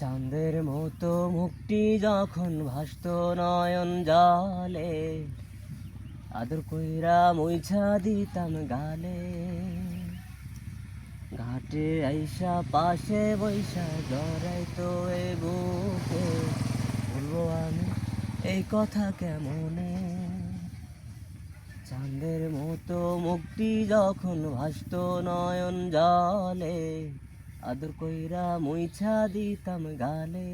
চাঁদের মতো মুক্তি যখন ভাসত নয়ন জলে, আদর কইরা মুইছা দিতাম গালে। ঘাটে আইসা পাশে বৈশা জড়াইতো এ বুকে, বলব আমি এই কথা কেমনে? চাঁদের মতো মুক্তি যখন ভাসত নয়ন জলে আদর কইরা মুইছা দিতাম গালে।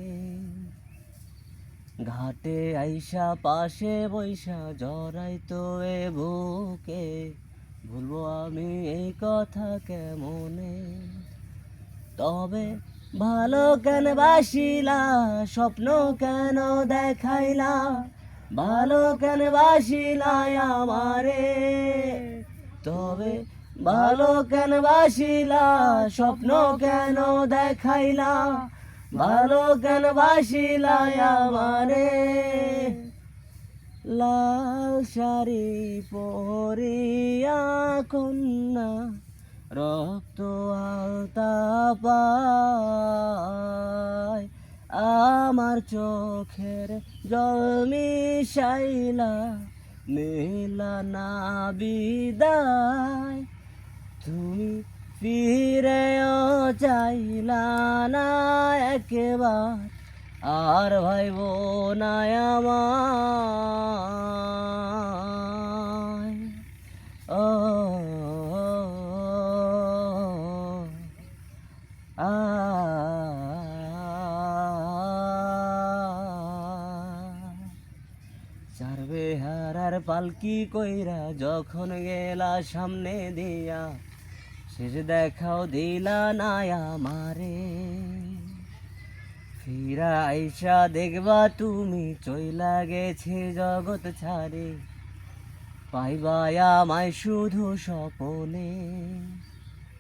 ঘাটে আইসা পাশে বৈশা জড়াইতো এ বুকে। ভুলবো আমি এই কথা কেমনে? তবে ভালো কেন বাসিলা, স্বপ্ন কেন দেখাইলা? ভালো কেন বাসিলা আমারে? তবে ভালো কেন বাসিলা, স্বপ্ন কেন দেখাইলা? ভালো কেন বাসিলা আমারে? লাল শাড়ি পরিয়া কন্যা, রক্ত আলতা পায়। আমার চোখের জল মিশাইলা, মেলা না বিদায়। একেবার আর ভাইব না আমায় ও চার বেহারার পালকি কইরা যখন গেলা সামনে দিয়া শেষ দেখাও দিলা না আমারে ফিরা আইসা দেখবা তুমি চইলা গেছে জগৎ ছাড়ে। পাইবা আমায় শুধু স্বপনে।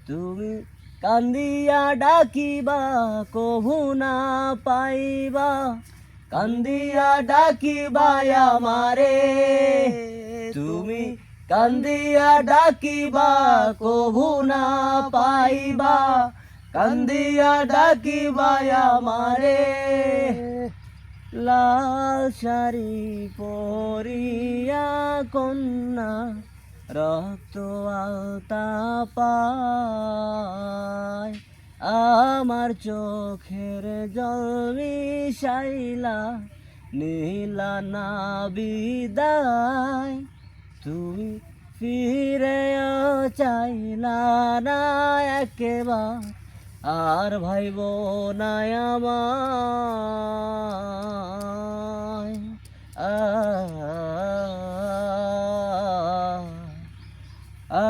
তুমি কান্দিয়া ডাকিবা, কভু না পাইবা। কান্দিয়া ডাকিবা আমারে। তুমি কান্দিয়া ডাকিবা, কভু না পাইবা। কান্দিয়া ডাকিবা আমারে। লাল শাড়ি পরিয়া কন্যা, রক্ত আলতা পায়। আমার চোখের জল মিশাইলা, নীলা না বিদায়। তুমি ফিরেও চাইলা না একেবার। আর ভাই বোনায় আ